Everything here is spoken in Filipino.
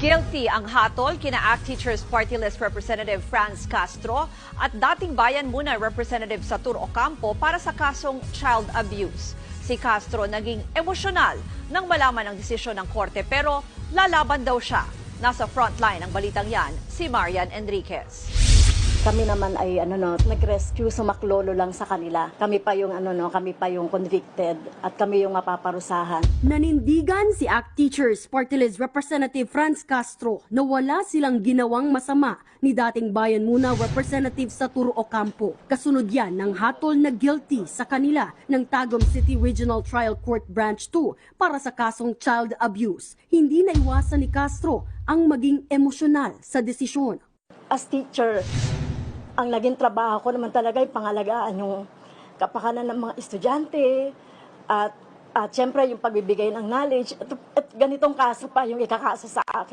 Guilty ang hatol kina ACT Teachers Party List Representative Franz Castro at dating bayan muna Representative Satur Ocampo para sa kasong child abuse. Si Castro naging emosyonal nang malaman ang desisyon ng korte pero lalaban daw siya. Nasa frontline ng balitang yan, si Marian Enriquez. Kami naman ay ano no, nag-rescue, sumaklolo lang sa kanila. Kami pa yung ano no, kami pa yung convicted at kami yung mapaparusahan. Nanindigan si ACT Teachers Party List Representative Franz Castro na wala silang ginawang masama ni dating Bayan Muna Representative Saturo Ocampo. Kasunod yan ng hatol na guilty sa kanila ng Tagum City Regional Trial Court Branch 2 para sa kasong child abuse. Hindi naiwasan ni Castro ang maging emosyonal sa desisyon. As teacher, ang naging trabaho ko naman talaga ay pangalagaan yung kapakanan ng mga estudyante at at syempre yung pagbibigay ng knowledge at, at ganitong kaso pa yung ikakaso sa akin.